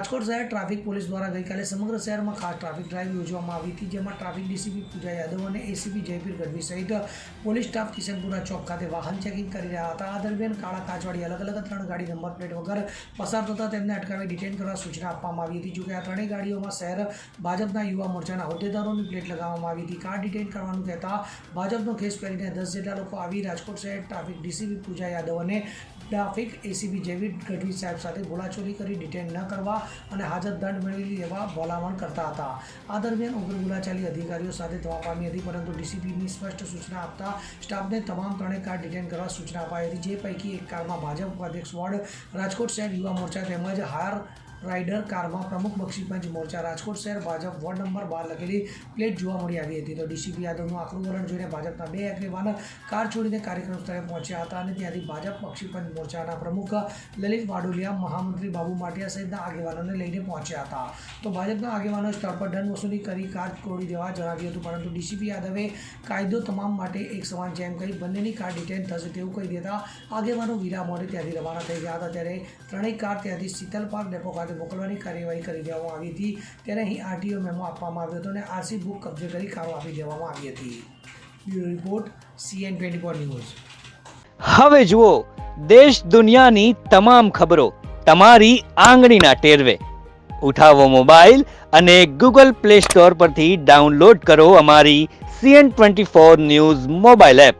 રાજકોટ શહેર traffic police દ્વારા ગઈકાલે સમગ્ર શહેરમાં ખાસ ટ્રાફિક ડ્રાઇવ યોજવામાં આવી હતી, જેમાં ટ્રાફિક ડીસીપી પૂજા યાદવ અને એસીપી જયપીર ગઢવી સહિત પોલીસ સ્ટાફ કિશનપુરા ચોક ખાતે વાહન ચેકિંગ કરી રહ્યા હતા. આ દરમિયાન કાળા કાચવાળી અલગ અલગ ત્રણ ગાડી નંબર પ્લેટ વગર પસાર થતાં તેમને અટકાવી ડિટેન કરવા સૂચના આપવામાં આવી હતી, જોકે આ ત્રણેય ગાડીઓમાં શહેર ભાજપના યુવા મોરચાના હોદ્દેદારોની પ્લેટ લગાવવામાં આવી હતી. કાર ડિટેન કરવાનું કહેતા ભાજપનો ખેસ પહેરીને દસ જેટલા લોકો આવી રાજકોટ શહેર ટ્રાફિક ડીસીપી પૂજા યાદવ અને ટ્રાફિક એસીબી જેવી ગઢવી સાહેબ સાથે બોલાચોરી કરી ડિટેન ન કરવા અને હાજર દંડ મેળવી લેવા ભલામણ કરતા હતા. આ દરમિયાન ઉગ્ર બોલાચાલી અધિકારીઓ સાથે થવા પામી હતી, પરંતુ ડીસીપીની સ્પષ્ટ સૂચના આપતા સ્ટાફને તમામ ત્રણેય કાર ડિટેન કરવા સૂચના અપાઈ હતી, જે પૈકી એક કારમાં ભાજપ ઉપાધ્યક્ષ વોર્ડ, રાજકોટ શહેર યુવા મોરચા તેમજ હાર રાઇડર કારમાં પ્રમુખ બક્ષીપંચ મોરચા રાજકોટ શહેર ભાજપ વોર્ડ નંબર બાર લખેલી પ્લેટ જોવા મળી આવી હતી. તો ડીસીપી યાદવનું આકરું વલણ જોઈને ભાજપના બે આગેવાન કાર છોડીને કાર્યક્રમ સ્થળે પહોંચ્યા હતા અને ત્યાંથી ભાજપ બક્ષીપંચ મોરચાના પ્રમુખ લલિત વાડોલિયા, મહામંત્રી બાબુ માટિયા સહિતના આગેવાનોને લઈને પહોંચ્યા હતા. તો ભાજપના આગેવાનો સ્થળ પર દંડ વસૂલી કરી કાર છોડી દેવા જણાવ્યું હતું, પરંતુ ડીસીપી યાદવે કાયદો તમામ માટે એક સમાન જેમ કહી બંનેની કાર ડિટેન થશે તેવું કહી દેતા આગેવાનો વીરા મોડે ત્યાંથી રવાના થઈ ગયા હતા. ત્યારે ત્રણેય કાર ત્યાંથી શીતલ પાર્ક ડેપો ખાતે મોકલવાની કાર્યવાહી કરી દેવામાં આવી હતી. ત્યારે અહીં આરટીઓ મેમો આપવામાં આવ્યો હતો અને આરસી બુક કબજે કરી કારો આપી દેવામાં આવી હતી. Bureau report CN twenty four news. હવે જુઓ, દેશ દુનિયાની તમામ ખબરો તમારી આંગળીના ટેરવે. ઉઠાવો મોબાઈલ અને ગૂગલ પ્લે સ્ટોર પરથી ડાઉનલોડ કરો અમારી CN twenty four news mobile app.